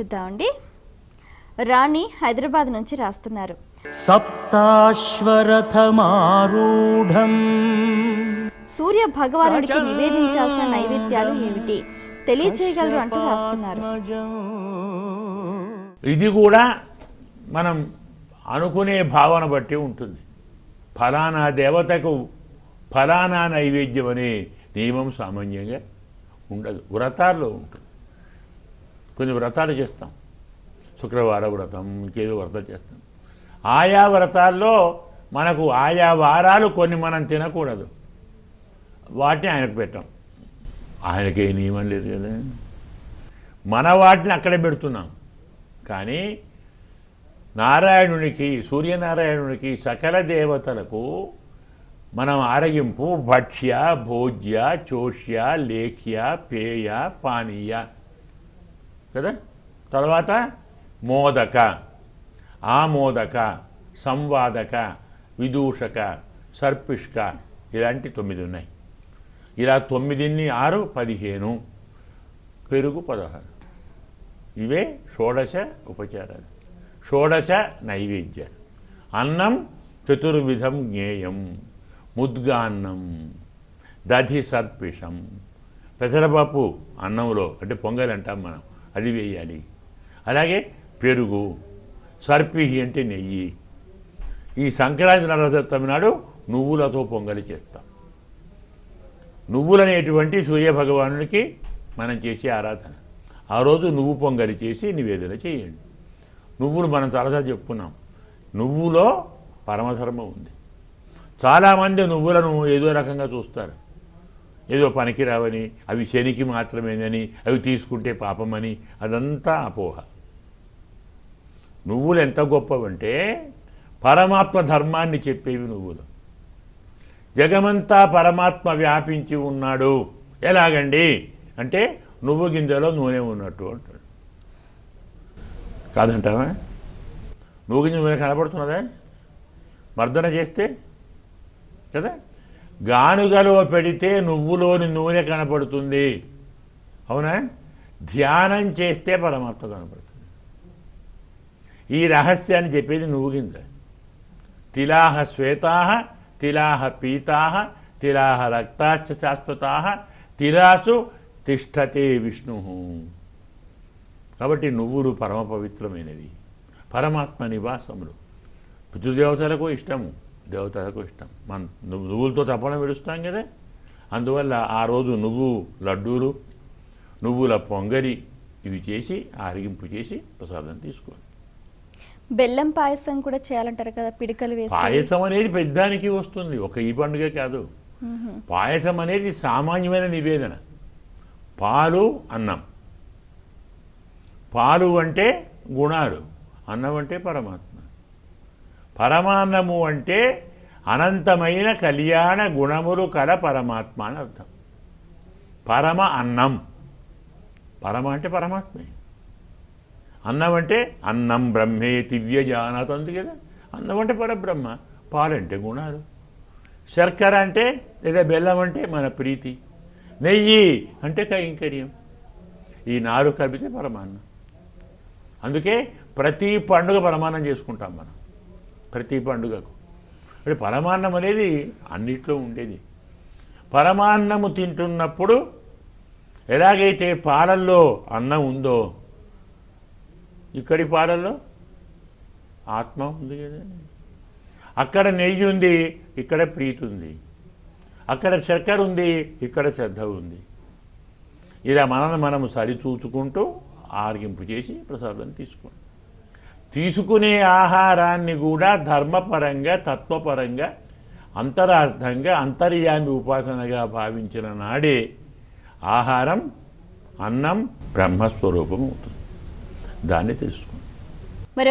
చూద్దామండి. రాణి హైదరాబాద్ నుంచి రాస్తున్నారు. సప్తాశ్వరథమారూఢం. సూర్య భగవానుడికి నివేదించాల్సిన నైవేద్యాలు ఏమిటి? తెలియచేయగలరు అంటూ రాస్తున్నారు. ఇది కూడా మనం అనుకునే భావన బట్టి ఉంటుంది. ఫలానా దేవతకు ఫలానా నైవేద్యం అనే నియమం సామాన్యంగా ఉండదు. వ్రతాల్లో ఉంటుంది. కొన్ని వ్రతాలు చేస్తాం. శుక్రవార వ్రతం ఇంకేదో వ్రతం చేస్తాం. ఆయా వ్రతాల్లో మనకు ఆయా వారాలు కొన్ని మనం తినకూడదు. వాటిని ఆయనకు పెట్టాం. ఆయనకి ఏ నియమం లేదు కదా. మన వాటిని అక్కడే పెడుతున్నాం. కానీ నారాయణునికి సూర్యనారాయణునికి సకల దేవతలకు మనం ఆరగింపు భక్ష్య భోజ్య చోష్య లేఖ్య పేయ పానీయ కదా? తర్వాత మోదక. ఆమోదక సంవాదక విదూషక సర్పిష్క ఇలాంటి తొమ్మిది ఉన్నాయి. ఇలా తొమ్మిదిన్ని ఆరు పదిహేను పెరుగు పదహారు. ఇవే షోడశ ఉపచారాలు. షోడశ నైవేద్యాలు. అన్నం చతుర్విధం జ్ఞేయం ముద్గాన్నం దధి సర్పిషం. పెసరపప్పు అన్నంలో అంటే పొంగల్ అంటాం మనం. అది వేయాలి అలాగే పెరుగు సర్పిహి అంటే నెయ్యి. ఈ సంక్రాంతి నరసప్తమి నాడు నువ్వులతో పొంగలి చేస్తాం. నువ్వులనేటువంటి సూర్యభగవానుడికి మనం చేసే ఆరాధన. ఆ రోజు నువ్వు పొంగలి చేసి నివేదన చేయండి. నువ్వులు మనం చాలాసార్లు చెప్పుకున్నాం. నువ్వులో పరమధర్మం ఉంది. చాలామంది నువ్వులను ఏదో రకంగా చూస్తారు. ఏదో పనికి రావని అవి శనికి మాత్రమేనని అవి తీసుకుంటే పాపమని అదంతా అపోహ. నువ్వులు ఎంత గొప్పవంటే పరమాత్మ ధర్మాన్ని చెప్పేవి నువ్వులు. జగమంతా పరమాత్మ వ్యాపించి ఉన్నాడు. ఎలాగండి? అంటే నువ్వు గింజలో నూనె ఉన్నట్టు అంటాడు. కాదంటావా? నువ్వు గింజ నూనె కనపడుతున్నదా మర్దన చేస్తే? కదా? గానుగలో పెడితే నువ్వులోని నూనె కనపడుతుంది. అవునా? ధ్యానం చేస్తే పరమాత్మ కనపడుతుంది. ఈ రహస్యాన్ని చెప్పేది నువ్వు కింద. తిలాహ శ్వేతాహ తిలాహ పీతాహ తిలాహ రక్తాశ్చ శాశ్వతాహ తిలాసు తిష్టతే విష్ణు. కాబట్టి నువ్వులు పరమ పవిత్రమైనవి. పరమాత్మ నివాసములు. పితృదేవతలకు ఇష్టము. దేవతలకు ఇష్టం. మన నువ్వు నువ్వులతో తప్పన విడుస్తాం కదా. అందువల్ల ఆ రోజు నువ్వు లడ్డూలు నువ్వుల పొంగలి ఇవి చేసి ఆరగింపు చేసి ప్రసాదం తీసుకోవాలి. బెల్లం పాయసం కూడా చేయాలంటారు కదా పిడికలు వేసి. పాయసం అనేది పెద్దానికి వస్తుంది. ఒక ఈ పండుగ కాదు. పాయసం అనేది సామాన్యమైన నివేదన. పాలు అన్నం. పాలు అంటే గుణాలు. అన్నం అంటే పరమాత్మ. పరమాన్నము అంటే అనంతమైన కళ్యాణ గుణములు కల పరమాత్మ అని అర్థం. పరమ అన్నం. పరమ అంటే పరమాత్మే. అన్నం అంటే అన్నం బ్రహ్మే దివ్య జానాథ్ ఉంది కదా. అన్నం అంటే పరబ్రహ్మ. పాలంటే గుణాలు. శర్కర అంటే లేదా బెల్లం అంటే మన ప్రీతి. నెయ్యి అంటే కైంకర్యం. ఈ నాలుగు కలిపితే పరమాన్నం. అందుకే ప్రతి పండుగ పరమాన్నం చేసుకుంటాం మనం. ప్రతి పండుగకు. అంటే పరమాన్నం అనేది అన్నిట్లో ఉండేది. పరమాన్నము తింటున్నప్పుడు ఎలాగైతే పాలల్లో అన్నం ఉందో ఇక్కడి పాలల్లో ఆత్మ ఉంది కదా. అక్కడ నెయ్యి ఉంది ఇక్కడ ప్రీతి ఉంది. అక్కడ చక్కెర ఉంది ఇక్కడ శ్రద్ధ ఉంది. ఇలా మనల్ని మనము సరిచూచుకుంటూ ఆర్గింపు చేసి ప్రసాదం తీసుకోండి. తీసుకునే ఆహారాన్ని కూడా ధర్మపరంగా తత్వపరంగా అంతరార్థంగా అంతర్యామి ఉపాసనగా భావించిన నాడే ఆహారం అన్నం బ్రహ్మస్వరూపం అవుతుంది. దాన్ని తెలుసుకోండి. మరి